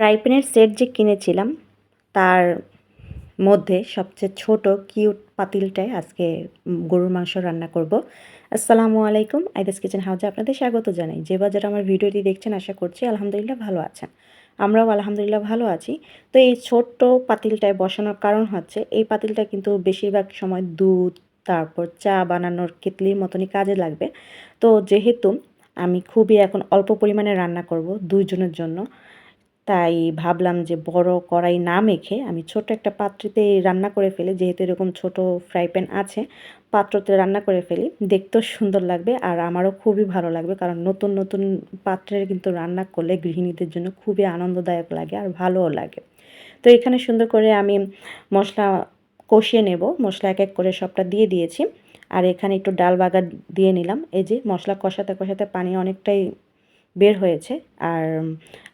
Fry set যে কিনেছিলাম, তার মধ্যে সবচেয়ে ছোট কিউট পাতিলটায় আজকে গরুর মাংস রান্না করব। আসসালামু আলাইকুম, আইদাস কিচেন হাউজে আপনাদের স্বাগত জানাই। যে বাজার আমার ভিডিওটি দেখছেন আশা করছি আলহামদুলিল্লাহ ভালো আছেন। আমরাও আলহামদুলিল্লাহ ভালো আছি। তো এই ছোট্ট পাতিলটায় বসানোর কারণ হচ্ছে, এই পাতিলটা কিন্তু বেশিরভাগ সময় দুধ, তারপর চা বানানোর কেতলির মতনই কাজে লাগবে। তো যেহেতু আমি খুবই এখন অল্প পরিমাণে রান্না করব দুইজনের জন্য তাই ভাবলাম যে বড় কড়াই না মেখে আমি ছোট একটা পাত্রতে রান্না করে ফেলি, যেহেতু এরকম ছোট ফ্রাই প্যান আছে, পাত্রতে রান্না করে ফেলি। দেখতেও সুন্দর লাগবে আর আমারও খুবই ভালো লাগবে, কারণ নতুন নতুন পাত্রের কিন্তু রান্না করলে গৃহিণীদের জন্য খুবই আনন্দদায়ক লাগে আর ভালোও লাগে। তো এখানে সুন্দর করে আমি মশলা কষিয়ে নেব, মশলা এক এক করে সবটা দিয়ে দিয়েছি। আর এখানে একটু ডাল বাগার দিয়ে নিলাম। এই যে মশলা কষাতে কষাতে পানি অনেকটাই বের হয়েছে। আর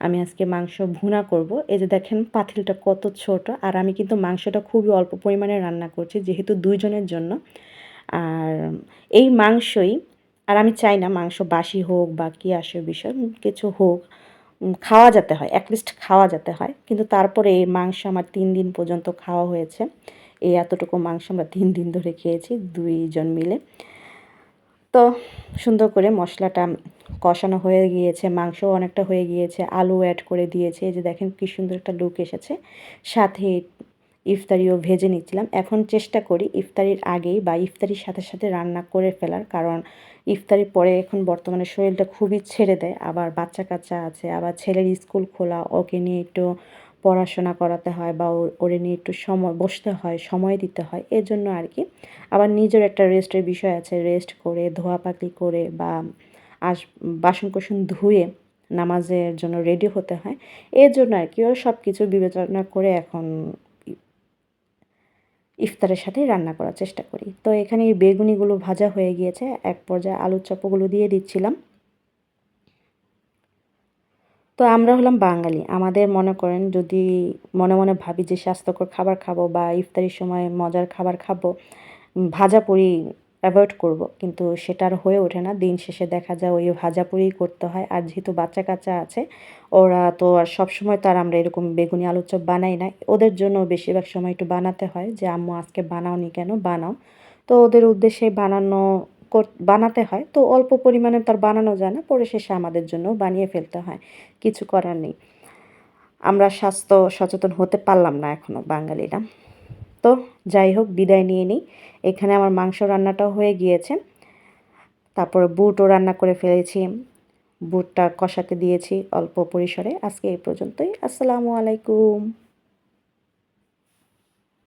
আমি আজকে মাংস ভুনা করব। এই যে দেখেন পাতিলটা কত ছোট। আর আমি কিন্তু মাংসটা খুবই অল্প পরিমাণে রান্না করছি, যেহেতু দুইজনের জন্য। আর এই মাংসই, আর আমি চাই না মাংস বাসি হোক বা কী আসে বিষয় কিছু হোক খাওয়া যেতে হয় অ্যাটলিস্ট খাওয়া যেতে হয়। কিন্তু তারপরে এই মাংস আমার তিন দিন পর্যন্ত খাওয়া হয়েছে। এই এতটুকু মাংস আমরা তিন দিন ধরে খেয়েছি, দুইজন মিলে। তো সুন্দর করে মশলাটা কষানো হয়ে গিয়েছে মাংস অনেকটা হয়ে গিয়েছে, আলু অ্যাড করে দিয়েছে। এই যে দেখেন কী সুন্দর একটা লুক এসেছে। সাথে ইফতারিও ভেজে নিচ্ছিলাম। এখন চেষ্টা করি ইফতারির আগেই বা ইফতারির সাথে সাথে রান্না করে ফেলার। কারণ ইফতারির পরে এখন বর্তমানে শরীরটা খুবই ছেড়ে দেয়। আবার বাচ্চা কাচ্চা আছে, আবার ছেলের স্কুল খোলা, ওকে নিয়ে একটু পড়াশোনা করাতে হয় বা ওরে নিয়ে একটু সময়, বসতে হয়, সময় দিতে হয় এর জন্য আর কি। আবার নিজের একটা রেস্টের বিষয় আছে, রেস্ট করে ধোয়া ধোয়াপাকি করে বা আস বাসন কোসন ধুয়ে নামাজের জন্য রেডি হতে হয় এর জন্য আর কি। ও সব কিছু বিবেচনা করে এখন ইফতারের সাথেই রান্না করার চেষ্টা করি। তো এখানে এই বেগুনিগুলো ভাজা হয়ে গিয়েছে, এক পর্যায়ে আলুর চপগুলো দিয়ে দিচ্ছিলাম। তো আমরা হলাম বাঙালি। আমাদের মনে করেন যদি মনে মনে ভাবি যে স্বাস্থ্যকর খাবার খাব বা ইফতারির সময় মজার খাবার খাব ভাজা পুরি অ্যাভয়েড করব। কিন্তু সেটার হয়ে ওঠে না। দিন শেষে দেখা যায় ওই ভাজা পুরিই করতে হয়। আর যেহেতু বাচ্চা কাচ্চা আছে, ওরা তো আর সবসময় তো আর আমরা এরকম বেগুনি আলুর চপ বানাই না। ওদের জন্য বেশিরভাগ সময় একটু বানাতে হয় যে, আম্মু, আজকে বানাওনি কেন? বানাও। তো ওদের উদ্দেশ্যে বানানো বানাতে হয়। তো অল্প পরিমাণে তার বানানো যায় না, পরে শেষে আমাদের জন্য বানিয়ে ফেলতে হয়। কিছু করার নেই। আমরা স্বাস্থ্য সচেতন হতে পারলাম না এখনও বাঙালিরা। তো যাই হোক, বিদায় নিয়ে নিই। এখানে আমার মাংস রান্নাটাও হয়ে গিয়েছে। তারপরে বুটও রান্না করে ফেলেছি। বুটটা কষাতে দিয়েছি অল্প পরিসরে। আজকে এই পর্যন্তই। আসসালামু আলাইকুম।